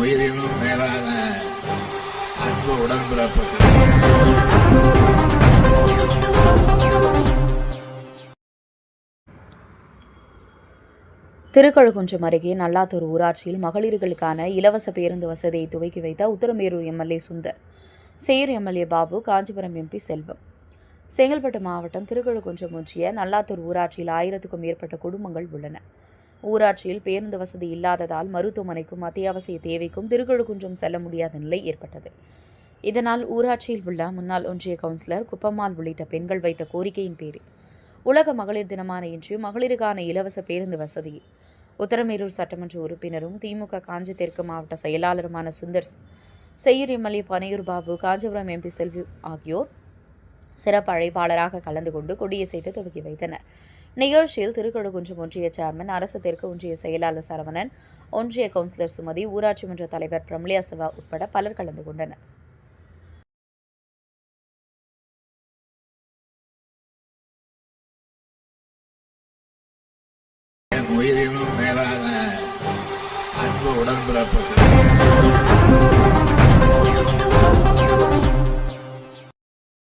உயிரினும் மேலான அன்பு உடன்பிறப்பு திருக்கழுகுன்றம் அருகே நல்லாத்தூர் ஊராட்சியில் மகளிர்களுக்கான இலவச பேருந்து வசதியை துவக்கி வைத்த உத்தரமேரூர் எம்எல்ஏ சுந்தர் சேர் எம்எல்ஏ பாபு காஞ்சிபுரம் எம்பி செல்வம். செங்கல்பட்டு மாவட்டம் திருக்கழுகுன்றம் ஒன்றிய நல்லாத்தூர் ஊராட்சியில் ஆயிரத்துக்கும் மேற்பட்ட குடும்பங்கள் உள்ளன. ஊராட்சியில் பேருந்து வசதி இல்லாததால் மருத்துவமனைக்கும் அத்தியாவசிய தேவைக்கும் திருக்கழுகுன்றம் செல்ல முடியாத நிலை ஏற்பட்டது. இதனால் ஊராட்சியில் உள்ள முன்னாள் ஒன்றிய கவுன்சிலர் குப்பம்மாள் உள்ளிட்ட பெண்கள் வைத்த கோரிக்கையின் பேரில் உலக மகளிர் தினமான இன்று மகளிருக்கான இலவச பேருந்து வசதி உத்தரமேரூர் சட்டமன்ற உறுப்பினரும் திமுக காஞ்சி தெற்கு மாவட்ட செயலாளருமான சுந்தர் செய்யூர் எம்எல்ஏ பனையூர் பாபு காஞ்சிபுரம் எம்பி செல்வி ஆகியோர் சிறப்பு அழைப்பாளராக கலந்து கொண்டு கொடியசைத்து துவக்கி வைத்தனர். நிகழ்ச்சியில் திருக்கழுகுன்றம் ஒன்றிய சேர்மன் அரசு தெற்கு ஒன்றிய செயலாளர் சரவணன் ஒன்றிய கவுன்சிலர் சுமதி ஊராட்சி மன்ற தலைவர் பிரம்லியா சிவா உட்பட பலர் கலந்து கொண்டனர். உயிரினும் மேலான அன்பு உடன்பிறப்புகள்.